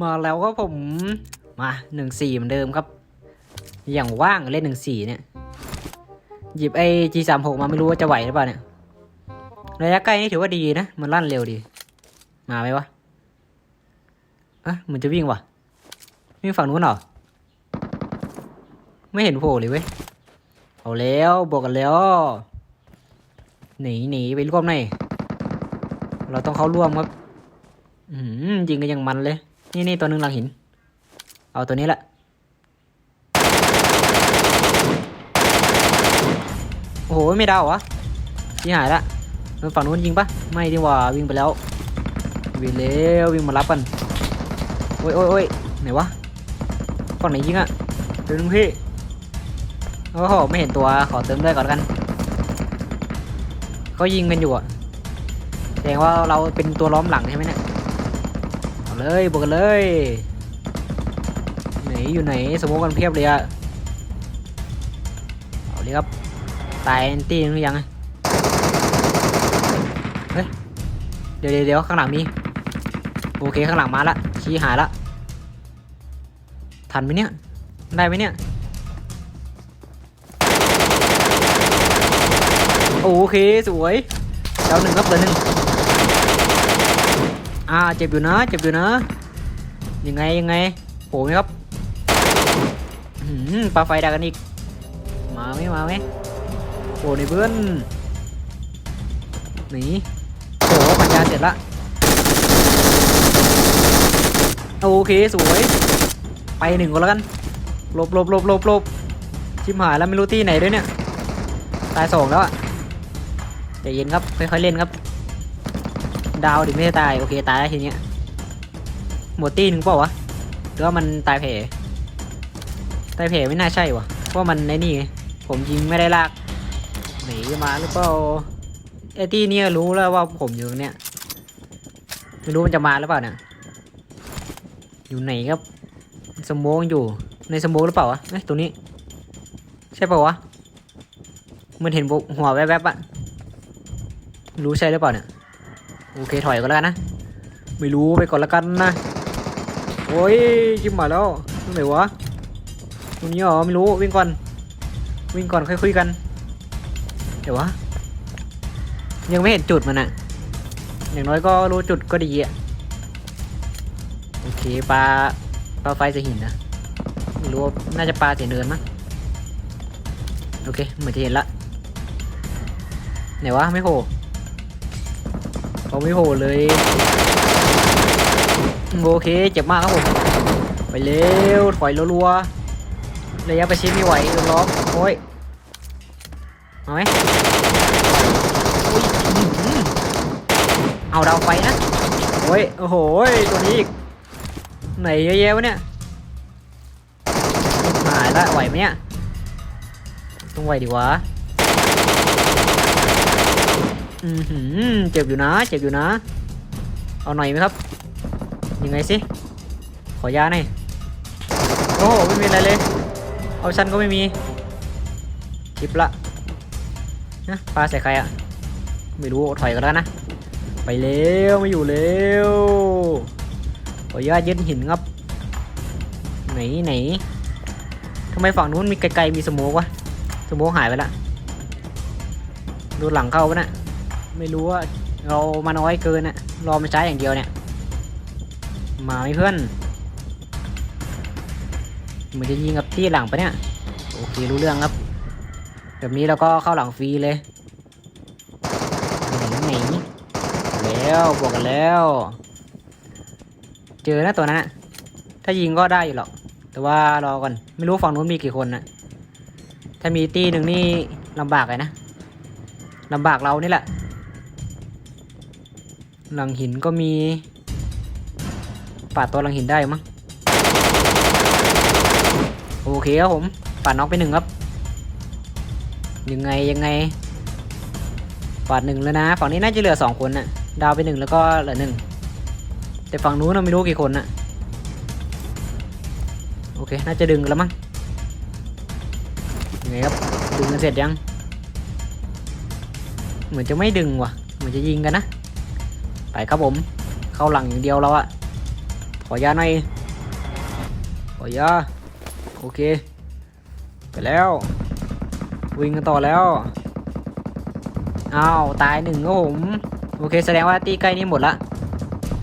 มาแล้วก็ผม มาหนึ่งสี่เหมือนเดิมครับ อย่างว่างเล่นหนึ่งสี่เนี่ย หยิบไอ้ G สามหกมาไม่รู้ว่าจะไหวหรือเปล่าเนี่ย ระยะใกล้นี่ถือว่าดีนะ มันลั่นเร็วดี มาไหมวะอะเหมือนจะวิ่งวะวิ่งฝั่งนู้นเหรอ ไม่เห็นโผล่เลยเว้ย เอาแล้วบวกกันแล้ว หนีหนีไปร่วมหน่อยเราต้องเข้าร่วมครับอืมยิงกันอย่างมันเลย นี่นี่ตัวหนึ่งหลังหิน เอาตัวนี้แหละ โอ้โห ไม่ดาวเหรอที่หายละโดนฝั่งนู้นยิงปะไม่ดีกว่าวิ่งไปแล้ว วิ่งเร็ววิ่งมารับกัน โอ้ยโอ้ยโอ้ยไหนวะ ฝั่งไหนยิงอะเดี๋ยวนึงพี่ โอ้โห ไม่เห็นตัว ขอเติมเลือดก่อนกัน เขายิงกันอยู่อะแสดงว่าเราเป็นตัวล้อมหลังใช่ไหมเนี่ย เลยบวกกันเลย ไหนอยู่ไหนสมมติกันเพียบเลยอะเอาเลยครับ ตายแอนตี้หรือยังเฮ้ย เดี๋ยวเดี๋ยวข้างหลังมี โอเคข้างหลังมาละชี้หายละ ทันไหมเนี่ย ได้ไหมเนี่ยโอเค สวยเจ้าหนึ่งครับเหลือหนึ่ง อ่าเจ็บอยู่นะ เจ็บอยู่นะ ยังไงยังไงโผล่ไหมครับหือปลาไฟดักกันอีก มาไหมมาไหมโผล่ในเพื่อนหนีโอ้ปัญญาเสร็จละโอเคสวย ไปหนึ่งก็แล้วกันลบลบลบลบลบชิมหายแล้วไม่รู้ที่ไหนด้วยเนี่ย ตายสองแล้วอะใจเย็นครับค่อยๆเล่นครับ ดาวดิไม่ได้ตาย โอเคตายแล้วทีเนี้ยหมดตีหนึ่งเปล่าวะหรือว่ามันตายแผลตายแผลไม่น่าใช่วะเพราะมันในนี่ ผมยิงไม่ได้ลากหนีมาหรือเปล่าไอ้ที่เนี่ยรู้แล้วว่าผมอยู่ตรงเนี้ยไม่รู้มันจะมาหรือเปล่าเนี่ยอยู่ไหนครับสมองอยู่ในสมองหรือเปล่าวะเอ้ยตรงนี้ ใช่เปล่าวะมันเห็นหัวแวบๆอะรู้ใช่หรือเปล่าเนี่ย โอเคถอยก็แล้วกันนะ ไม่รู้ไปก่อนล้วกันนะ โอ้ยจิ้มมาแล้วตรงไหนวะตรงนี้เหรอไม่รู้วิ่งก่อน วิ่งก่อนค่อยคุยกัน เดี๋ยววะ ยังไม่เห็นจุดมันอะอย่างน้อยก็รู้จุดก็ดีอะโอเคปลาปลาไฟจะหินนะไม่รู้ว่าน่าจะปลาเสียเนินมั้งโอเคเหมือนจะเห็นละไหนวะไม่โผล่ เขาไม่โหดเลย โอเคเจ็บมากครับผม ไปเร็ว ถอยรัวๆระยะประชิดไม่ไหวล็อกโอ้ยเอาไหมอุ๊ยอื้อหือเอาดาวไฟนะโอ้ย โอ้โห ตัวนี้อีก ไหนเยอะแยะวะเนี่ยหายละไหวไหมเนี่ย ต้องไหวดีวะ อือหือเจ็บอยู่นะ เจ็บอยู่นะ เอาหน่อยไหมครับ ยังไงสิ ขอยาหน่อย โอ้ไม่มีอะไรเลย เอาชันก็ไม่มีชิปละนะปลาใส่ใครอะไม่รู้ ถอยกันแล้วนะ ไปเร็วไม่อยู่เร็วขออนุญาตยึดหินครับ ไหนไหนทำไมฝั่งนู้นมีไกลๆมีสโมกวะสโมกหายไปละ ดูหลังเข้าปะนะ ไม่รู้ว่าเรามาน้อยเกินอะรอมันใช้อย่างเดียวเนี่ย มาไหมเพื่อนเหมือนจะยิงกับที่หลังปะเนี่ย โอเครู้เรื่องครับ แบบนี้เราก็เข้าหลังฟรีเลยไหนีหนีแล้วบวกกันแล้ว เจอนะตัวนั้นอะถ้ายิงก็ได้อยู่หรอก แต่ว่ารอก่อนไม่รู้ฝั่งนู้นมีกี่คนนะถ้ามีตีหนึ่งนี่ลำบากเลยนะลำบากเรานี่แหละ หลังหินก็มีปาดตัวหลังหินได้มั้งโอเคครับผมปาดน็อกไปหนึ่งครับ ยังไงยังไงปาดหนึ่งแล้วนะ ฝั่งนี้น่าจะเหลือสองคนน่ะดาวไปหนึ่งแล้วก็เหลือหนึ่งแต่ฝั่งนู้นเราไม่รู้กี่คนน่ะโอเค น่าจะดึงแล้วมั้งยังไงครับ ดึงกันเสร็จยัง เหมือนจะไม่ดึงว่ะ เหมือนจะยิงกันนะ ไปครับผม เข้าหลังอย่างเดียวเราอะถอยาหน่อย ขอยา โอเค ไปแล้ว วิ่งกันต่อแล้ว อ้าว ตายหนึ่งครับผม โอเค แสดงว่าตีใกล้นี่หมดละ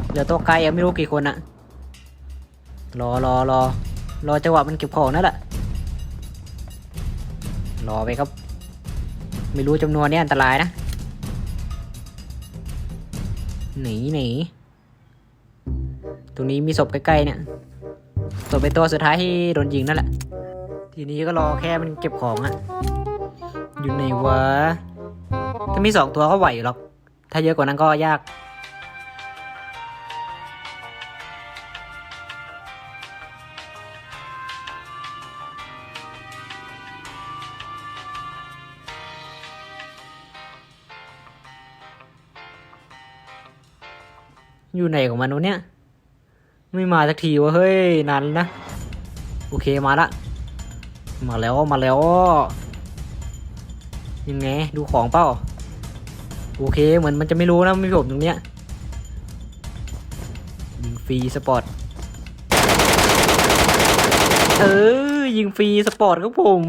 เหลือตัวไกลยังไม่รู้กี่คนอะรอรอรอรอจังหวะมันเก็บของนั่นแหละ รอไปครับ ไม่รู้จำนวนนี่อันตรายนะ หนีหนีตรงนี้มีศพใกล้ๆเนี่ยศพเป็นตัวสุดท้ายที่โดนยิงนั่นแหละ ทีนี้ก็รอแค่มันเก็บของอะอยู่ไหนวะ ถ้ามีสองตัวก็ไหวหรอก ถ้าเยอะกว่านั้นก็ยาก อยู่ไหนของมันวะเนี่ย ไม่มาสักทีวะเฮ้ยนานนะ โอเคมาละ มาแล้วมาแล้ว ยังไงดูของเปล่าโอเคเหมือนมันจะไม่รู้นะไม่ผมตรงเนี้ยยิงฟรีสปอร์ต เออยิงฟรีสปอร์ตครับผม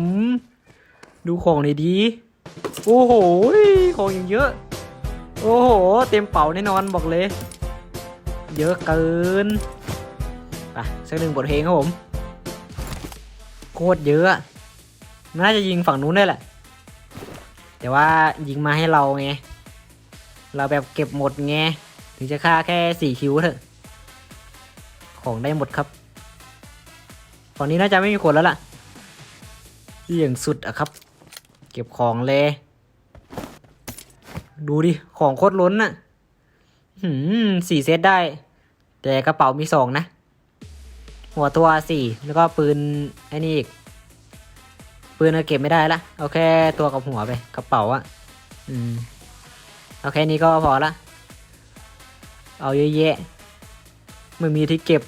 ดูของหน่อยดี โอ้โห ของอย่างเยอะ โอ้โห เต็มเป๋าแน่นอนบอกเลย เยอะเกินไปสักหนึ่งบทเพลงครับผม โคตรเยอะน่าจะยิงฝั่งนู้นได้แหละ แต่ว่ายิงมาให้เราไง เราแบบเก็บหมดไง ถึงจะฆ่าแค่สี่คิวเถอะ ของได้หมดครับฝั่งนี้น่าจะไม่มีคนแล้วล่ะเสี่ยงสุดอะครับ เก็บของเลย ดูดิ ของโคตรล้นน่ะหืมสี่เซตได้ แต่กระเป๋ามีสองนะ หัวตัวสี่แล้วก็ปืนไอ้นี่อีก ปืนเอาเก็บไม่ได้ละเอาแค่ตัวกับหัวไปกระเป๋าอะอืมเอาแค่นี้ก็พอละ เอาเยอะแยะไม่มีที่เก็บ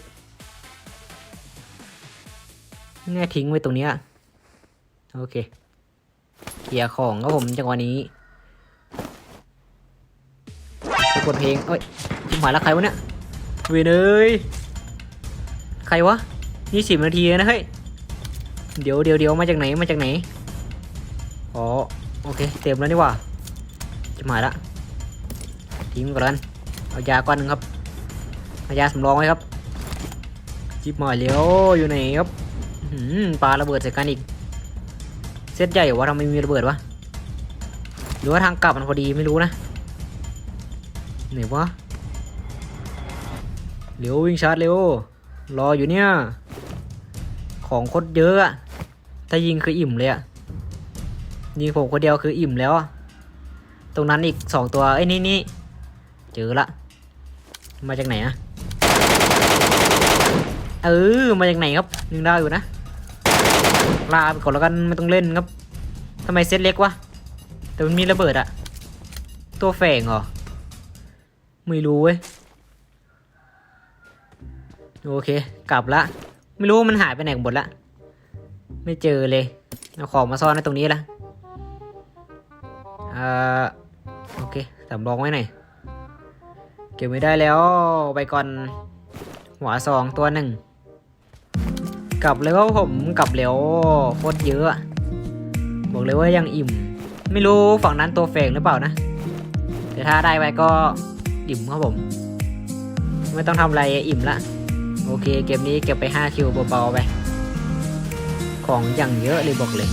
แน่ทิ้งไว้ตรงนี้โอเคเคลียร์ของครับผมจังหวะนี้กดเพลงเอ้ยชิบหายแล้วใครวะเนี่ย เวยเนยใครวะยี่สิบนาทีนะเฮ้ย เดี๋ยวเดี๋ยวเดี๋ยวมาจากไหนมาจากไหน อ๋อ โอเค เต็มแล้วนี่ว่าชิบหายละทิ้งก่อนเอายาก้อนหนึงครับเอายาสำรองไว้ครับ จิบหมายเลี้ยวอยู่ไหนครับหือปลาระเบิดใส่กันอีก เซตใหญ่หรอวะทำไมมีระเบิดวะ หรือว่าทางกลับมันพอดีไม่รู้นะไหนวะ เร็ววิ่งชาร์จเร็ว รออยู่เนี่ย ของคตรเยอะอะถ้ายิงคืออิ่มเลยอะยิงผมคนเดียวคืออิ่มแล้วตรงนั้นอีกสองตัวไอ้ยนี่นี่เจอละ มาจากไหนอะเออมาจากไหนครับยังได้อยู่นะลาไปก่อนแล้วกันไม่ต้องเล่นครับทำไมเซตเล็กวะแต่มันมีระเบิดอะตัวแฝงเหรอไม่รู้เว้ย โอเค กลับละ ไม่รู้มันหายไปไหนหมดละ ไม่เจอเลยเอาของมาซ่อนไว้ตรงนี้ละเอ่าโอเคสำรองไว้หน่อยเก็บไม่ได้แล้วไปก่อนหัวสองตัวหนึ่งกลับเลยว่าผมกลับแล้วโคตรเยอะอะบอกเลยว่ายังอิ่ม ไม่รู้ฝั่งนั้นตัวแฝงหรือเปล่านะแต่ถ้าได้ไปก็อิ่มครับผม ไม่ต้องทำอะไรอิ่มละ โอเค เกมนี้เก็บไป 5 คิวเบาๆไป ของอย่างเยอะเลยบอกเลย